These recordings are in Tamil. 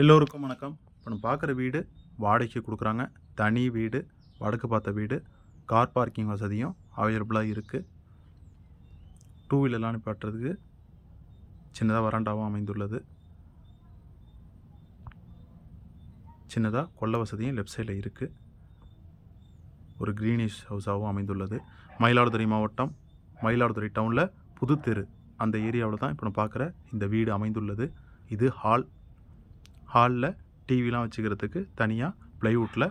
எல்லோருக்கும் வணக்கம். இப்போ நம்ம பார்க்குற வீடு வாடகைக்கு கொடுக்குறாங்க. தனி வீடு வடக்கு பார்த்த வீடு கார் பார்க்கிங் வசதியும் அவைலபிளாக இருக்குது டூ வீலர்லாம் நிப்பாட்டுறதுக்கு சின்னதாக வராண்டாவும் அமைந்துள்ளது. சின்னதாக கொள்ள வசதியும் லெஃப்ட் சைடில் இருக்குது ஒரு க்ரீனிஷ் ஹவுஸாகவும் அமைந்துள்ளது. மயிலாடுதுறை மாவட்டம் மயிலாடுதுறை டவுனில் புதுத்தெரு அந்த ஏரியாவில் தான் இப்போ நம்ம பார்க்குற இந்த வீடு அமைந்துள்ளது. இது ஹால் ஹாலில் டிவிலாம் வச்சுக்கிறதுக்கு தனியாக ப்ளைவுட்டில்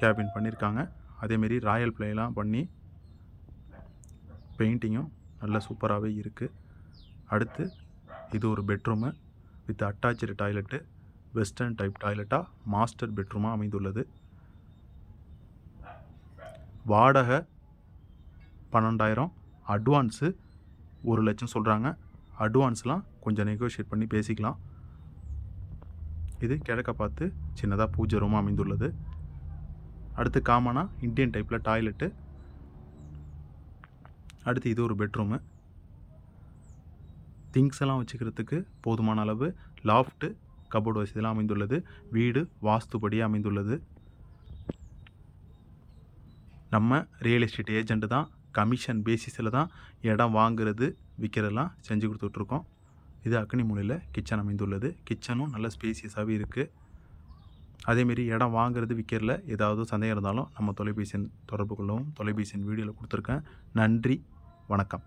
கேபின் பண்ணியிருக்காங்க அதேமாரி ராயல் ப்ளேலாம் பண்ணி பெயிண்டிங்கும் நல்ல சூப்பராகவே இருக்குது அடுத்து இது ஒரு bedroom with attach toilet western type டாய்லெட்டாக master பெட்ரூமாக அமைந்துள்ளது. வாடகை பன்னெண்டாயிரம். அட்வான்ஸு ஒரு லட்சம் சொல்கிறாங்க அட்வான்ஸ்லாம் கொஞ்சம் நெகோஷியேட் பண்ணி பேசிக்கலாம். இது கிழக்க பார்த்து சின்னதாக பூஜை ரூமாக அமைந்துள்ளது. அடுத்து காமனாக இந்தியன் டைப்பில் டாய்லெட்டு அடுத்து இது ஒரு பெட்ரூமு திங்ஸ் எல்லாம் வச்சுக்கிறதுக்கு போதுமான அளவு லாஃப்ட்டு கபோர்டு வசதியெல்லாம் அமைந்துள்ளது. வீடு வாஸ்துபடியாக அமைந்துள்ளது. நம்ம ரியல் எஸ்டேட் ஏஜெண்ட்டு தான் கமிஷன் பேசிஸில் தான் இடம் வாங்குறது விற்கிறதெல்லாம் செஞ்சு கொடுத்துட்ருக்கோம். இது அக்னி மூலையில் கிச்சன் அமைந்துள்ளது. கிச்சனும் நல்ல ஸ்பேசியஸாகவே இருக்குது அதேமாரி இடம் வாங்குறது விற்கிறதுல ஏதாவது சந்தேகம் இருந்தாலும் நம்ம தொலைபேசி தொடர்பு கொள்ளவும் தொலைபேசியின் வீடியோவில் கொடுத்துருக்கேன். நன்றி. வணக்கம்.